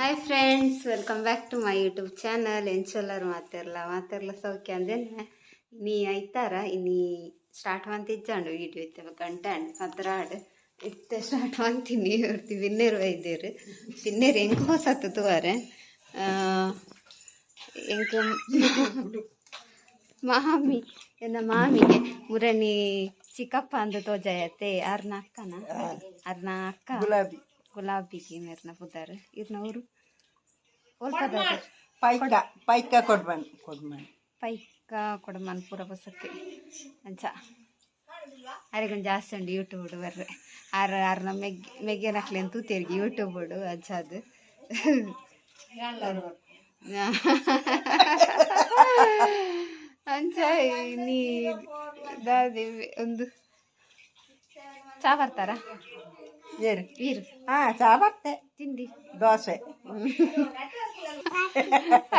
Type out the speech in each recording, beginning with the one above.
Hi friends welcome back to my YouTube channel ಎಂಚೊಲ್ಲರು ಮಾತಿರಲ್ಲ ಮಾತಿರಲ್ಲ ಸೌಖ್ಯ ಅಂದೇನೆ ನೀ ಐತಾರ? ಇನ್ನಿ ಸ್ಟಾರ್ಟ್ ಮಾಡ್ತಿದ್ದಾಂಡು ವೀಡಿಯೋ ಇತ್ತ ಗಂಟೆ ಹಣ್ಣು ಮಾತ್ರ ಹಾಡು ಇತ್ತೆ ಸ್ಟಾರ್ಟ್ ಮಾಡ್ತೀನಿ. ಇರ್ತಿ ಬಿನ್ನೇರು ವೈದ್ಯರು ಬಿನ್ನೇರು ಹೆಂಗೆ ಹೊಸತ್ತು ತುವಾರೆ ಹೆಂಗೆ ಮಾಮಿ ಎನ್ನ ಮಾಮಿಗೆ ಮುರಣಿ ಚಿಕ್ಕಪ್ಪ ಅಂದು ತೋಜಾಯತೆ ಅರ್ನ ಅಕ್ಕನ? ಅರ್ನ ಅಕ್ಕ? ಗುಲಾಬಿ. ಗುಲಾಬಿಗೆ ಮೇರ್ನ ಬುದಾರ ಇರ್ನವರು ಪೈಕ ಪೈಕ ಕೊಡ್ಬನ್ ಕೊಡ್ಬನ್. ಪೈಕ ಕೊಡಮನ್ ಪೂರ ಬಸಕ್ಕೆ ಅಂಚ. ಅರೆಗೊಂದು ಜಾಸ್ತಿ ಉಂಡು ಯೂಟ್ಯೂಬ್ ಬರ್ರೆ. ಆರ ಆರ್ನ ಮೆಗ್ ಮೆಗ್ಗೆ ನಕ್ಲೆ ಅಂತ ತೂತಿಯರಿಗೆ ಯೂಟ್ಯೂಬ್ ಅಂಚ ಅದು. ಅಂಚ ನೀ ದಾದಿ ಒಂದು. ಚಾ ಬರ್ತಾರ? ಏರು ಇರು ಹಾ ಚಾ ಬರ್ತೆ ತಿಂದಿ ದೋಸೆ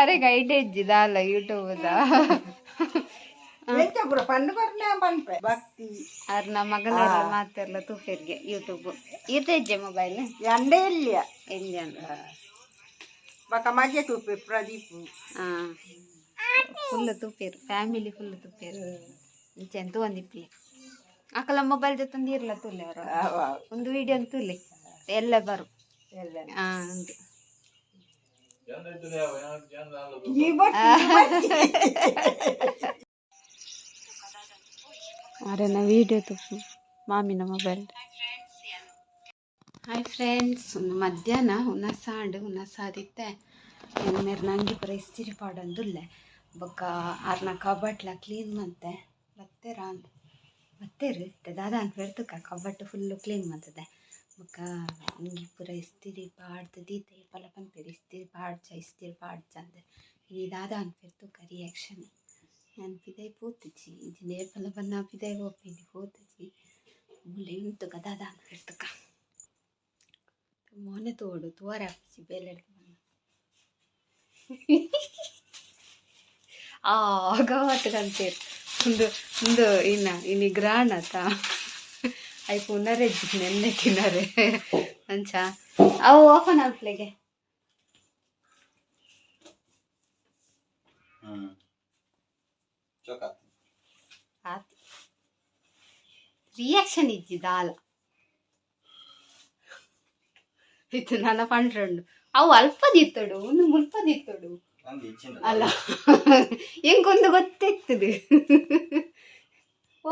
ಅರೆ ಗೈಡ್ ಇದ್ದಿದಲ್ಲ ಯೂಟ್ಯೂಬ್ದ ಎಂತ ಪುರ ಪಂಡು ಬರ್ನೆ ಪನ್ಪೆ ಭಕ್ತಿ ಅರ್ ನಮ್ಮ ಮಗಳೆಲ್ಲ ಮಾತೆಲ್ಲ ತೂಪೇರ್ಗೆ ಯೂಟ್ಯೂಬ್ ಇರ್ತಿದ್ದೆ ಮೊಬೈಲ್ ಎಂಡೇ ಇಲ್ಲಿಯ ಎಲ್ಲಿ ಅಂತ ಬಕ ಮಜೆ ತೂಪೆ ಪ್ರದೀಪ್ ಹಾಂ ಫುಲ್ ತುಪ್ಪೇರು ಫ್ಯಾಮಿಲಿ ಫುಲ್ ತುಪ್ಪೇರು ಇಂಚೆಂತ ಒಂದಿಪ್ಲಿ ಅಕ್ಕಲ ಮೊಬೈಲ್ ಜೊತೆ ಇರ್ಲ ತುಲೆ ಅವರು. ಒಂದು ವಿಡಿಯೋ ತುಲೆ. ಎಲ್ಲ ಬರು. ಅರೆ ನಾ ವಿಡಿಯೋ ತುಪ್ಪು ಮಾಮಿನ ಮೊಬೈಲ್ ಹಾಯ್ ಫ್ರೆಂಡ್ಸ್ ಒಂದು ಮಧ್ಯಾಹ್ನ ಉನ್ನ ಸಾಂಡು ಉನ್ನ ಆದಿತ್ತೆ ಮೇರೆ ನಂಗೆ ಪುರ ಇಸ್ತಿರಿ ಪಾಡೊಂದುಲ್ಲೆ ಬೊಕ್ಕ ಆರ್ನ ಕಬಟ್ಲ ಕ್ಲೀನ್ ಮಂತೆ ಬತ್ತೆ ರಾಂದ್. ಬತ್ತೇರು ದಾದ ಅಂತ ಹೇಳ್ತಕ್ಕ ಕಬಟ್ಟು ಫುಲ್ಲು ಕ್ಲೀನ್ ಮಂತದೆ ಬೊಕ್ಕ ನಂಗೆ ಪುರ ಇಸ್ತಿರಿ ಪಾಡ್ದು ದೀತೆ ಪಲ ಪನ್ಪೇರು ಇಸ್ತಿರಿ ಪಾಡ್ಚ ಇಸ್ತಿರಿ ಪಾಡ್ಚ ಅಂದೆ ಈ ದಾದ ಅಂತ ಹೇಳ್ತಕ್ಕ ರಿಯಾಕ್ಷನ್ ನಾನು ಪಿದೈ ಪೋತಿಚ್ಚಿ ಇದು ನೇಪಲ ಬನ್ನ ಪಿದೈ ಹೋಗ್ತೀನಿ ಪೋತಿಚ್ಚಿ ಮುಳ್ಳೆ ಉಂಟು ಗದಾದ ಅಂತ ಹೇಳ್ತಕ್ಕ ಮೊನೆ ತೋಡು, ತೋರ ಹಾಕಿಸಿ ಬೇಲೆ ಆಗ ಹೊತ್ಕಂತೀರಿ ಒಂದು ಒಂದು ಇನ್ನ ಇನ್ನು ಗ್ರಾಣತ ಆತ ಐ ಪುನರೆಜ್ಜಿ ನೆನ್ನೆ ತಿನ್ನರೆ. ಅಂಚ. ಅವು ಓಪನ್ ಆಗ್ಲಿಗೆ ಆತಿ. ರಿಯಾಕ್ಷನ್ ಅಲ್ಲ ಇತ್ತು ನನ್ನ ಪಂಡ್ರಂಡು ಅವು ಅಲ್ಪದಿತ್ತಡು ಒಂದು ಮುಲ್ಪದಿತ್ತಡು. ಅಲ್ಲ ಹೆಂಗೊಂದು ಗೊತ್ತಿರ್ತದೆ ಓ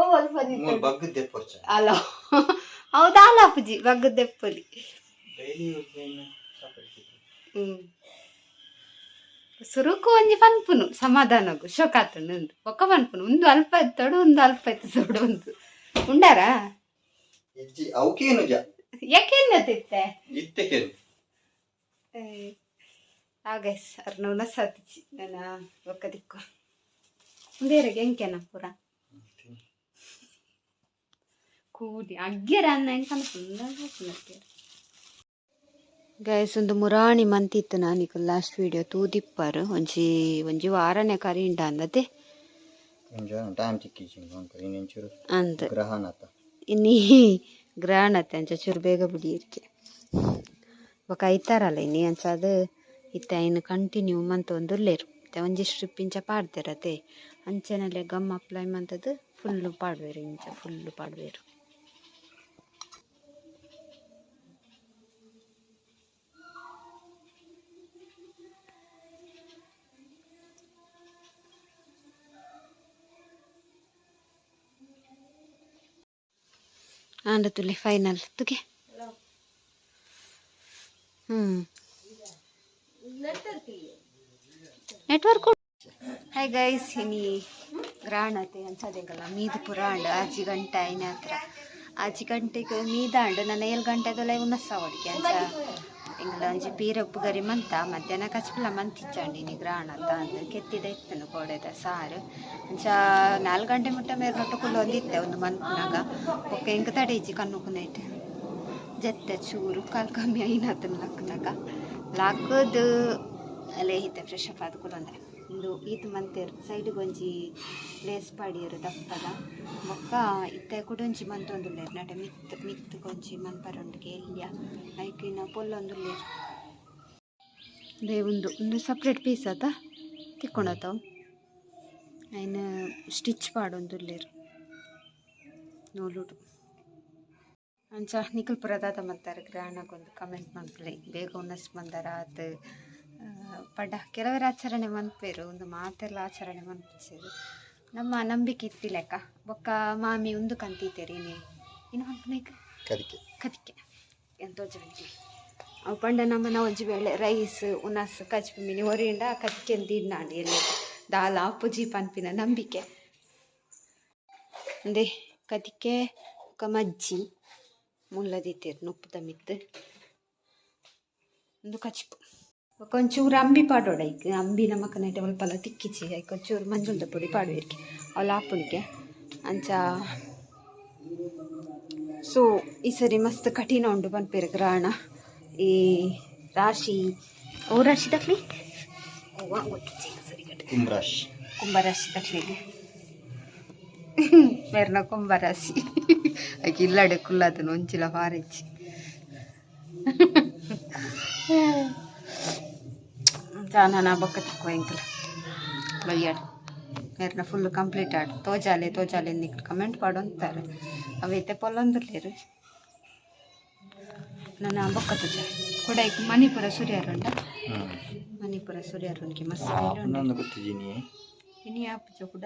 ಹೌದಾ ಅಲ್ಲ ಅಪ್ಪಜಿ ಬಗ್ಗದೆಪ್ಪಲಿ ಹ್ಮ್ ಸುರುಕು ಒಂಜಿ ಪನ್ಪುನು ಸಮಾಧಾನಗು ಶೋಕಾತನು ಒಂದು ಒಕ್ಕ ಪನ್ಪುನು ಒಂದು ಅಲ್ಪ ಇತ್ತೋಡು ಒಂದು ಅಲ್ಪ ಎತ್ತಡು ಒಂದು ಉಂಡಾರ ಯಾಕೆ ಅವಕೇನು ಯಾಕೆನ್ನತಿತ್ತೆ ಇತ್ತೆಕೇನು ಹಾಗೆ ಸರ್ ನೋನ ಸಾಧಿಸಿ ನನ್ನ ಒಕ್ಕದಿಕ್ಕು ಬೇರೆಗೆ ಎಂಕೆನ ಪೂರ ಕೂಡಿ ಅಗ್ಗೆರ ಅನ್ನ ಹೆಂಗೆ ಕನ್ಕೊಂಡು ಗೈಸ್ ಒಂದು ಮುರಾಣಿ ಮಂತಿತ್ತು ನಾನೀಗ ಲಾಸ್ಟ್ ವಿಡಿಯೋ ತೂದಿಪ್ಪರು ಒಂಜಿ ಒಂಜಿ ವಾರನೆ ಕರಿಂಡ ಅಂದತೆ ಅಂದ ಇನ್ನಿ ಗ್ರಹಣತೆ ಅಂಚ ಚೂರು ಬೇಗ ಬಿಡಿಯರ್ಕೆ ಬೊಕ ಐತಾರಲ್ಲ ಇನ್ನಿ ಅಂಚ ಅದು ಇತ್ತ ಇನ್ನು ಕಂಟಿನ್ಯೂ ಮಂತ್ ಒಂದು ಲೇರು ಇತ್ತ ಒಂಜಿ ಸ್ಟ್ರಿಪ್ ಇಂಚ ಪಾಡ್ದಿರತೆ. ಅಂಚೆನಲ್ಲೇ ಗಮ್ ಅಪ್ಲೈ ಮಂತದ್ದು ಫುಲ್ಲು ಪಾಡ್ವೇರು ಇಂಚ ಫುಲ್ಲು ಪಾಡ್ವೇರು ಆಂಡ ತುಲೆ ಫೈನಲ್ ತುಗೆ. ಹ್ಮ್. ನೆಟ್ವರ್ಕ್ ಹಾಯ್ ಗೈಸ್ ಇನಿ ಗ್ರಾಣತೆ ಅಂಚದೆಗಲ್ಲ ಮೀದು ಪುರಾಂಡ್ ಆಜಿ ಗಂಟೆ ಐನ ಹತ್ರ. ಆಜಿ ಗಂಟೆಗೆ ಮೀದಾಂಡ್, ನನ್ನ ಏಳು ಗಂಟೆದೊಲೆ ಉನ್ನಸ ಹೊಡಿಕೆ ಅಂಚ ಎಂಗ್ಲ ಒಂಜಿ ಪೀರಪ್ಪು ಗರಿ ಮಂತ, ಮಧ್ಯಾಹ್ನ ಕಚ್ಪಲ ಮಂತಿಚ್ಚಾಂಡಿನಿ ಗ್ರಾಣ ಅಂತ ಅಂದ್ ಕೆತ್ತಿದ ಇತ್ತನು ಕೋಡೆದ ಸಾರು. ಅಂಚ ನಾಲ್ಕು ಗಂಟೆ ಮುಟ್ಟ ಮೇಲೆ ರೊಟ್ಟಕುಲ್ಲ ಒಂದಿತ್ತೆ ಒಂದು ಮಂತ್ನಾಗ. ಓಕೆ ಹೆಂಗೆ ತಡೀಜಿ ಕಣ್ಣು ಕುನೈಟ್ ಜತ್ತೆ ಚೂರು, ಕಾಲು ಕಮ್ಮಿ ಐನತ್ತನ ಲಕ್ಕನಾಗ ಲಾಕದು ಅಲ್ಲೇ ಹಿತ್ತೆ ಫ್ರೆಶ್ ಅಪ್ ಆದ ಕುಲಂದೆ ಒಂದು ಈತ ಮಂತೆರ್ ಸೈಡ್ ಗೊಂಜಿ ಪ್ಲೇಸ್ ಪಾಡಿಯರು ದಪ್ಪದ ಬೊಕ್ಕ ಇತ್ತೆ ಕುಡೊಂಜಿ ಮಂತೊಂದುಲ್ಲೇರು ನಡೆ ಮಿತ್ ಮಿತ್ ಕೊಂಜಿ ಮನ್ಪರೊಂದಿಗೆ ಎಲ್ಯ ಐಕಿನ ಪೊಲ್ಲೊಂದುಲ್ಲೇರು ಅದೇ ಒಂದು ಸಪ್ರೇಟ್ ಪೀಸ್ ಆತ ತಿಕ್ಕೊಂಡತಾವು ಆಯ್ನ ಸ್ಟಿಚ್ ಪಾಡೊಂದು ಲೇರು ನೋಡುಡು ಅಂಚ ನಿಖಲ್ ಪುರದಾತ ಮತ್ತಾರೆ ಗ್ರಹಣಕ್ಕೊಂದು ಕಮೆಂಟ್ ಮಾಡ್ಲಿ ಬೇಗ ಉನ್ನಸ್ ಬಂದಾರ ಆತ್ ಪಂಡ ಕೆಲವರ ಆಚರಣೆ ಮನ್ಪೇರು ಒಂದು ಮಾತೆಲ್ಲ ಆಚರಣೆ ಮನ್ಪಿಸಿರು. ನಮ್ಮ ನಂಬಿಕೆ ಇತ್ತಿಲೆಕ್ಕ ಬೊಕ್ಕ ಮಾಮಿ ಒಂದು ನೀ. ಇನ್ನು ಹಂಪನೇಕ ಕದಿಕೆ. ಕದಿಕೆ. ಎಂತೋ ಜಂಟಿ. ಅವು ಪಂಡ ನಮ್ಮನ ಒಂಜಿ ಬೇಳೆ ರೈಸ್ ಉನಸ್ ಕಚ್ಪಿ ಮಿನಿ ಹೊರಿಂದ ಕದಿಕೆ ತಿನ್ನಾಂಡಿ ಎಲ್ಲಿ ದಾಲ ಅಪ್ಪುಜಿ ಪನ್ಪಿನ ನಂಬಿಕೆ. ಅಂದೆ ಕದಿಕೆ ಬೊಕ ಮಜ್ಜಿ ಮುಲ್ಲದಿತ್ತೇರು ನುಪ್ಪುದ ಮಿತ್ತು. ಒಂದು ಕಚ್ಪು. ಒಂಚೂರು ಅಂಬಿ ಪಾಡೋಡ ಈಗ ಅಂಬಿ ನಮಕ ನೆಟ್ಟೆ ಒಲ್ಪಲ್ಲ ತಿಕ್ಕಿಚಿ. ಒಂಚೂರು ಮಂಜುಳದ ಪುಡಿ ಪಾಡುವಿರ್ಕೆ ಅವಳ ಆಪುನಿಗೆ ಅಂಚ ಸೊ ಈ ಸರಿ ಮಸ್ತ್ ಕಠಿಣ ಉಂಡು ಪನ್ಪೇರು ಗ್ರಹಣ ಈ ರಾಶಿ ಓ ರಾಶಿ ದಕ್ಲಿ ಕುಂಬ್ರಾಶ್. ಕುಂಭರಾಶಿ ತಕ್ಲಿಗೆ. ಮೇರ್ನ ಕುಂಬರಸಿ ಆಕೆ ಇಲ್ಲಡೆ ಅದು ಒಂಚಿಲ ಪಾರಿಚ್ಚಿ ಜಾನನ ಬೊಕ್ಕ ತಿಕ್ಕೋ ಎಂಕಲ ಬಯ್ಯಾಡು ಮೇರ್ನ ಫುಲ್ ಕಂಪ್ಲೀಟ್ ಆಡ್ ತೋಜಾಲೆ ತೋಜಾಲೆ ನಿಕ್ಲು ಕಮೆಂಟ್ ಪಾಡು ಅಂತಾರೆ ಅವೈತೆ ಪೊಲ್ಲೊಂದುರ್ಲೇರು ನನ್ನ ಬೊಕ್ಕ ತುಜ ಈಗ ಮಣಿಪುರ ಸೂರ್ಯಾರುಂಡ ಮಣಿಪುರ ಸೂರ್ಯಾರುಂಡ್ಗೆ ಮಸ್ತ್ ಇನ್ನೊಂದು ಗೊತ್ತಿದ್ದೀನಿ ಇನಿ ಆಪುಜ ಕೂಡ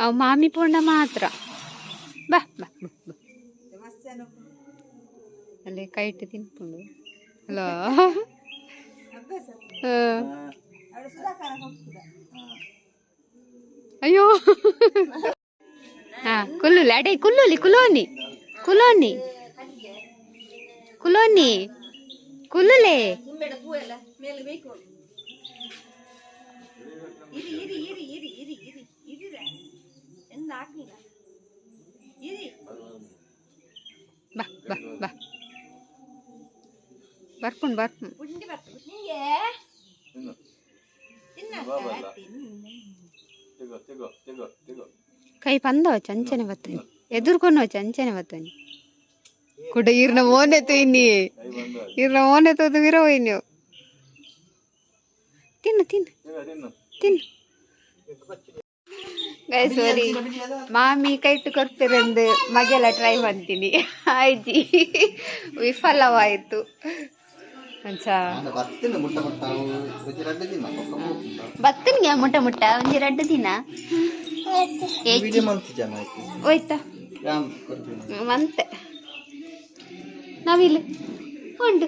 ಅವು ಮಾಮಿ ಪೂರ್ಣ ಮಾತ್ರ. ಬಾ ಬಾ. ಅಲ್ಲೇ ಕೈ ಇಟ್ಟು ತಿನ್ಕೊಂಡು. ಹಲೋ. ಅಯ್ಯೋ. ಹಾ ಕುಲ್ಲುಲಿ ಅಡೆ ಕುಲ್ಲುಲಿ ಕುಲೋನಿ ಕುಲೋನಿ ಕುಲೋನಿ ಕುಲ್ಲುಲೆ ಬಾ ಬಾ ಬಾ ಬರ್ಪುಣ್ ಬರ್ಪುಣ್ ಕೈ పందో ಚಂಚನೆ ಬತ್ತನಿ ಎದುರ್ಕೊಂಡು ಚಂಚನೆ ಬತ್ತನಿ ಕುಡ ಇರ್ನ ಮೋನೆ ತುಯ್ನಿ ಇರ್ನ ಮೋನೆ ತೋದು ವಿರೋ ನೀವು ತಿನ್ನು ತಿನ್ನು ತಿನ್ನು ಗೈಸ್ ಸರಿ. ಮಾಮಿ ಕೈಟ್ಟು ಕೊಡ್ತಿರಂದು ಮಗೆಲ್ಲ ಟ್ರೈ ಮಾಡ್ತೀನಿ. ಆಯ್ತು. ವಿಫಲವಾಯಿತು. ಬತ್ತನಿಗೆ ಮುಟ್ಟ ಮುಟ್ಟ. ಒಂಜಿ ರಡ್ಡು ದಿನ ಹೋಯ್ತಾ? ಮಂತೆ ನಾವಿಲ್ಲ ಉಂಡು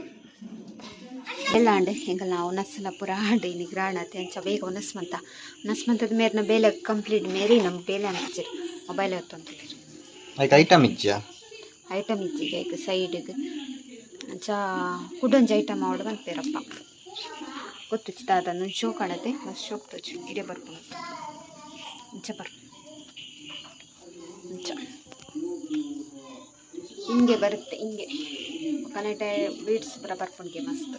ಎಲ್ಲ ಅಂಡೆ ಹಿಂಗೆ ನಾವು ನಸಲ ಪುರ ಆಂಡೆ ನಿಗ್ರಾಣ ಗ್ರಾಣತೆ ಅಂಚ ಬೇಗ ಉನಸ್ಮಂತ ಉನಸ್ಮಂತದ ಮೇರ್ನ ಬೇಲೆ ಕಂಪ್ಲೀಟ್ ಮೇರಿ ನಮ್ಮ ಬೇಲೆ ಅಂತಿರು ಮೊಬೈಲ್ ಹೊತ್ತೊಂತಿದ್ರು ಆಯ್ತು ಐಟಮ್ ಇಜ್ಜಾ? ಐಟಮ್ ಇಜ್ಜಿಗೆ ಈಗ ಸೈಡಿಗೆ ಅಂಚ ಕುಡೊಂಜಿ ಐಟಮ್ ಆವಡ್ ಬೇರಪ್ಪ ಗೊತ್ತು ಅದನ್ನು ಶೋ ಕಾಣತೆ ಮತ್ತು ಶೋಕ್ ತೋಚು ಇಡೇ ಬರ್ಕೊಂಡು ಅಂಚ ಬರ್. ಅಂಚ. ಹಿಂಗೆ ಬರುತ್ತೆ ಹಿಂಗೆ. ಕನೆಟೆ ಬೀಡ್ಸ್ ಪುರ ಬರ್ಕೊಂಡ್ಗೆ ಮಸ್ತ್.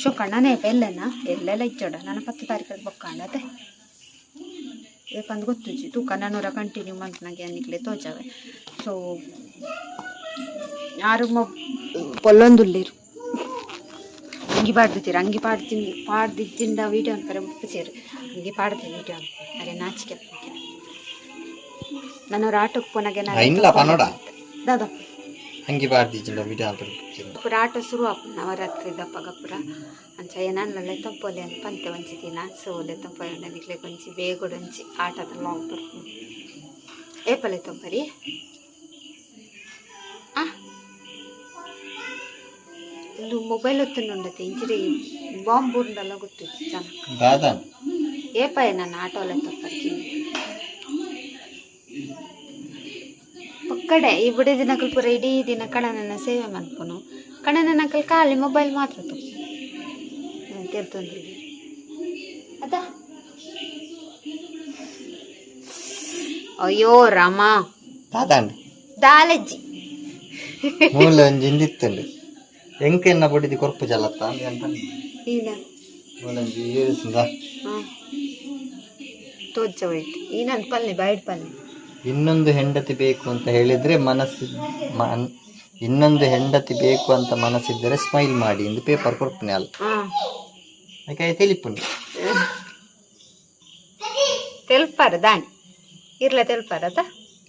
ಶೋ ಕಣ್ಣನೇ ಎಲ್ಲನ? ಎಲ್ಲೆಲ್ಲ ಇಚ್ಚೋಡ? ನನ್ನ ಪತ್ತು ತಾರೀಕಲ್ಲಿ ಬೊಕ್ಕಾಂಡತೆ ಏಕಂದ್ ಗೊತ್ತುಜಿ ತೂಕ ನಾನೂರ ಕಂಟಿನ್ಯೂ ಮಂತ್ ನನಗೆ ಅನ್ನಿಕ್ಲೆ ತೋಚವೆ ಸೊ ಯಾರು ಮೊ ಪೊಲ್ಲೊಂದುಲ್ಲೇರು. ಅಂಗಿ ಪಾಡ್ದಿತ್ತೀರ ಅಂಗಿ ಪಾಡ್ದಿ ಪಾಡ್ದಿದ್ದಿಂದ ವೀಡಿಯೋ ಅನ್ಕರೆ ಮುಟ್ಟಿಸೇರು ಅಂಗಿ ಪಾಡ್ದೆ ವೀಡಿಯೋ ಅಂತ ಅರೆ ನಾಚಿಕೆ ನಾನು ಆಟಕ್ಕೆ ಪೋನಾಗೆ ಪನೋಡ ದಾದ. ಹಂಗೆ ಬಾರ್ದಿಜ್ಜಿಂದ ವಿಡಿಯೋ ಅಂತ ಪುರ ಆಟ ಶುರು ಆಪು ನವರಾತ್ರಿ ದಪ್ಪ ಗಪ್ಪುರ ಅಂಚ ಏನಲ್ಲ ತಂಪೊಲೆ ಅಂತ ಪಂತೆ ಒಂಚಿ ದಿನ ಸೋಲೆ ತಂಪ ನನಗೆ ಕೊಂಚಿ ಬೇಗುಡೊಂಚಿ ಆಟದ ಲಾಂಗ್ ಬರ್ಕೊಂಡು ಏಪಲೆ ತಂಪರಿ ಆ ಇದು ಮೊಬೈಲ್ ಹೊತ್ತುಂಡತೆ ಇಂಚಿರಿ ಬಾಂಬ್ ಬೂರ್ಂಡಲ್ಲ ಗೊತ್ತಿತ್ತು ಜನ ದಾದನ್ ಏಪಾಯ ನನ್ನ ಆಟೋಲೆ ತಪ್ಪಿ ಪಕ್ಕಡೆ ಈ ಬಿಡಿ ಪೂರ ಇಡೀ ದಿನ ಕಣನನ್ನ ಸೇವೆ ಮಾಡ್ಕೊನು. ಕಣನ ಕಾಲಿ ಖಾಲಿ ಮೊಬೈಲ್ ಮಾತ್ರ ತು ತೆಲ್ತೊಂದು ಅದ? ಅಯ್ಯೋ ರಾಮ. ದಾಲಜ್ಜಿ ಮೂಲ ಒಂಜಿ ಇಂದಿತ್ತುಂಡು ಎಂಕೆನ್ನ ಬಡಿದಿ ಕೊರ್ಪು ಜಲತ್ತ? ಅಂತ ಮೂಲಂಜಿ ಏರಿಸಿದ. ತೋಚ ತೋಜ್ಜ ಹೋಯ್ತು. ನನ್ನ ಪಲ್ಲೆ ಬೈಡ್ ಪಲ್ಲೆ. ಇನ್ನೊಂದು ಹೆಂಡತಿ ಬೇಕು ಅಂತ ಹೇಳಿದ್ರೆ ಮನಸ್ಸು ಮನ್ ಇನ್ನೊಂದು ಹೆಂಡತಿ ಬೇಕು ಅಂತ ಮನಸ್ಸಿದ್ದರೆ ಸ್ಮೈಲ್ ಮಾಡಿ ಎಂದು ಪೇಪರ್ ಕೊಡ್ತೀನಿ ಅಲ್ಲ. ಯಾಕೆ ತಿಳಿಪುಂಡು ಇರ್ಲ ತೆಲ್ಪಾರ ಆತ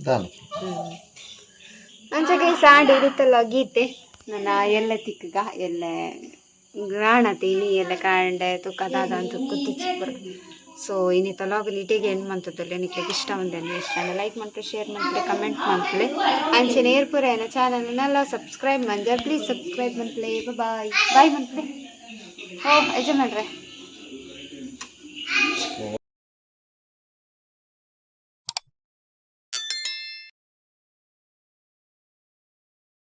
ದಾನಿ ಹ್ಮ್. ಅಂಚಗೆ ಸಾಂಡ್ ಇರುತ್ತಲ್ಲ ಗೀತೆ? ನನ್ನ ಎಲ್ಲ ತಿಕ್ಕಗ ಎಲ್ಲ ಗ್ರಾಣ ತೀನಿ ಎಲ್ಲ ಕಾಂಡೆ ತುಕ್ಕ ದಾದ ಸೊ ಇನ್ನಿತ ಲಾಗಲ್ ಇಟಿಗೆ ಏನು ಮಂತದಲ್ಲ ನಿಕ್ಲೆ ಇಷ್ಟ ಒಂದೇನು ಇಷ್ಟ ಲೈಕ್ ಮಾಡ್ತಾರೆ ಶೇರ್ ಮಾಡ್ತಾರೆ ಕಮೆಂಟ್ ಮಾಡ್ತಾರೆ ಅಂಚೆ ನೇರ್ಪುರ ಏನ ಚಾನಲ್ನೆಲ್ಲ ಸಬ್ಸ್ಕ್ರೈಬ್ ಮಾಡಿ ಪ್ಲೀಸ್ ಸಬ್ಸ್ಕ್ರೈಬ್ ಮಾಡ್ತಲೇ ಬಾಯ್ ಬಾಯ್ ಮಾಡ್ತಲೇ ಓ, ಯಜಮಾನ್ರೆ. ಮಾಡ್ರೆ